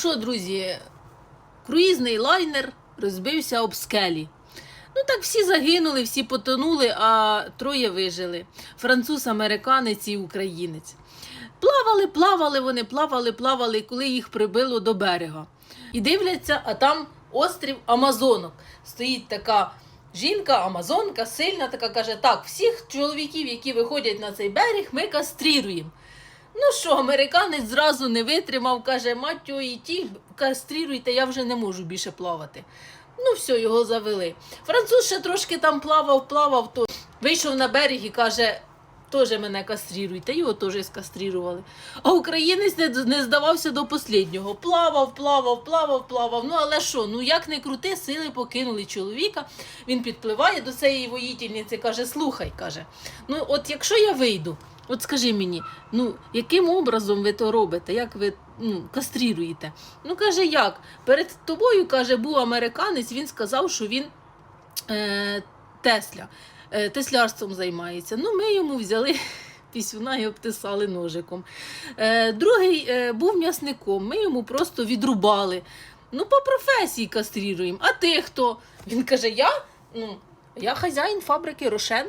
що, друзі, круїзний лайнер розбився об скелі. Ну так всі загинули, всі потонули, а троє вижили: француз, американець і українець. Плавали, плавали вони, плавали, плавали, коли їх прибило до берега. І дивляться, а там острів Амазонок. Стоїть така жінка, Амазонка, сильна, така каже: так, всіх чоловіків, які виходять на цей берег, ми кастріруємо. Ну що, американець зразу не витримав, каже, його, і ті кастріруйте, я вже не можу більше плавати. Ну, все, його завели. Француз ще трошки там плавав, плавав, то вийшов на берег і каже, теж мене кастріруйте, його теж скастрірували. А українець не, не здавався до останнього. Плавав, плавав, плавав, плавав. Ну але що, ну як не крути, сили покинули чоловіка. Він підпливає до цієї воїтельниці, каже: слухай, каже, ну от якщо я вийду, от скажи мені, ну яким образом ви то робите? Як ви ну, кастріруєте? Ну каже, як? Перед тобою каже, був американець, він сказав, що він е, Тесля, е, теслярством займається. Ну, ми йому взяли пісюна і обтисали ножиком. Е, другий е, був м'ясником, ми йому просто відрубали. Ну, по професії кастріруємо. А ти хто? Він каже: Я? Ну, я хазяїн фабрики Рошен.